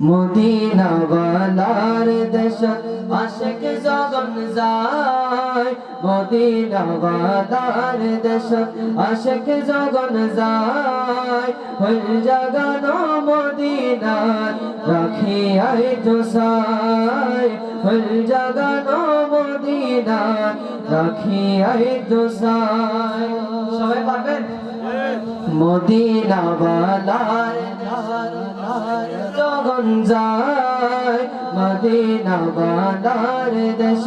Medina বালার দেশ আশেক জগন যায়। মদিনা বালার দেশ আশেক জগন যায়। হল জগানো মদিনার রাখি আই তো সাই হল জগানো মদিনার রাখি আই তো সাই সবাই পারবেন? মদিনা বালার জগন যায়, মদিনা বালার দেশ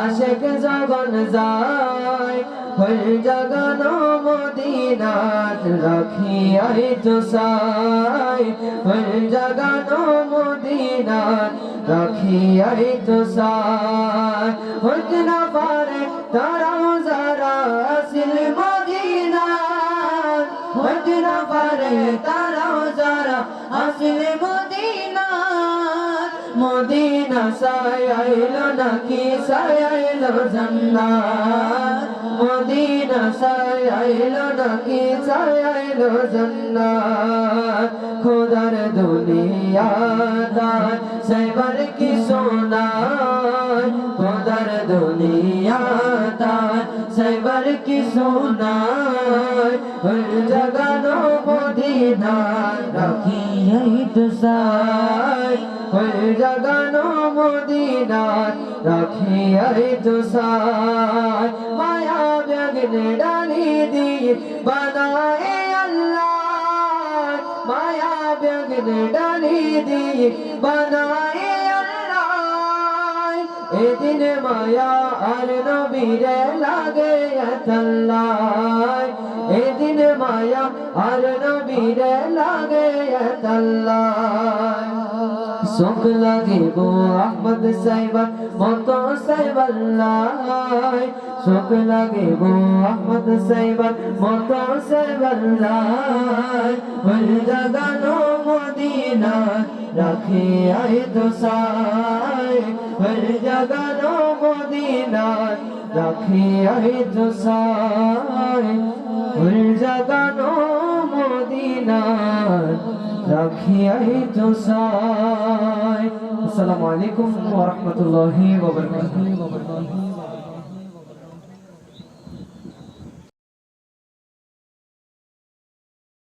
আশেক জগন যায়, হল জগন মদিনাত রাখি আই তো সাই। হল জগন মদিনাত রাখি আই তো সাই। হতে না পারে তারাও যারা হতে না পারে তারাও যারা আসিল মদিনা মদিনা সায়াইলো নাকি সায়াইলো জান্নাত। মদিনা সায়াইলো নাকি সায়াইলো জান্নাত। খোদার দুনিয়া দার সেবার কি সোনার খোদার দুনিয়া দার সেবার কি হর জগানো মদিনা রাখি এই তুষার হর জগানো মদিনা রাখি এই তুষার মায়া ব্যগ্নে ডালি দিয়ে বানায়ে আল্লাহ। মায়া ব্যগ্নে ডালি দিয়ে বানায়ে এদিন মায়া আর নবীরে লাগে এদিন মায়া আর নবীরে লাগে তাল্লাই শোক লাগে গো আহমদ সাইবার মত সাইবাল্লাই শোক লাগে গো আহমদ সাইবার মত সাইবাল্লাই হল জাগানো মদিনা রাখে আয় দোসাই হল জাগানো মদিনা রাখে আয় দোসাই হল জাগানো মদিনা রাখিয়াই তো সাই। আসসালামু আলাইকুম ওয়া রাহমাতুল্লাহি ওয়া বারাকাতুহু।